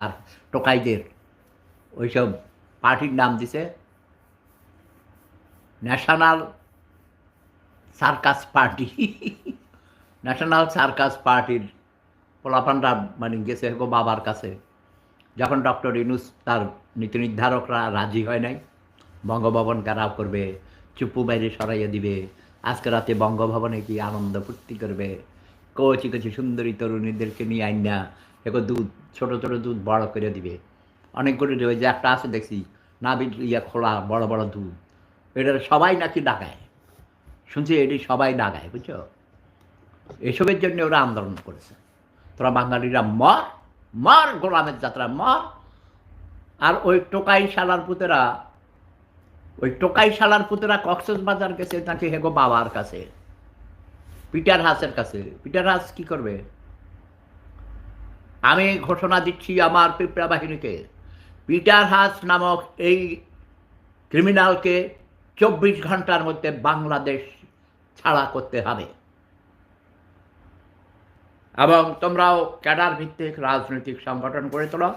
আর টোকাইদের। ওইসব পার্টির নাম দিছে national circus party. National circus পার্টির পোলাপানরা মানে গেছে গো বাবার কাছে। যখন ডক্টর ইনুস তার নীতি নির্ধারকরা রাজি হয় নাই, বঙ্গভবন ঘেরাও করবে, চুপু বাইরে সরাইয়া দিবে, আজকে রাতে বঙ্গভবনে কি আনন্দ ফুর্তি করবে। কচি কচি সুন্দরী তরুণীদেরকে নিয়ে আইন এগো দুধ, ছোটো ছোটো দুধ বড় করে দিবে। অনেকগুলো ওই যে একটা আছে দেখছি নাবির ইয়া খোলা, বড় বড় দুধ। এটা সবাই নাকি ডাকায়? শুনছি এটি সবাই ডাকায়, বুঝছ? এসবের জন্য ওরা আন্দোলন করেছে। তোরা বাঙালিরা মর মর, গোলামের যাত্রা, মর। আর ওই টোকাই শালার পুতেরা, ওই টোকাই শালার পুতেরা কক্সেস বাজার গেছে নাকি হেগো বাবার কাছে? পিটার হাসের কাছে। পিটার হাস কি করবে? আমি ঘোষণা দিচ্ছি আমার পিঁপড়া বাহিনীকে। পিটার হাস নামক এই ক্রিমিনালকে চব্বিশ ঘণ্টার মধ্যে বাংলাদেশ ছাড়া করতে হবে। এবং তোমরাও ক্যাডার ভিত্তিক রাজনৈতিক সংগঠন করে তোলো।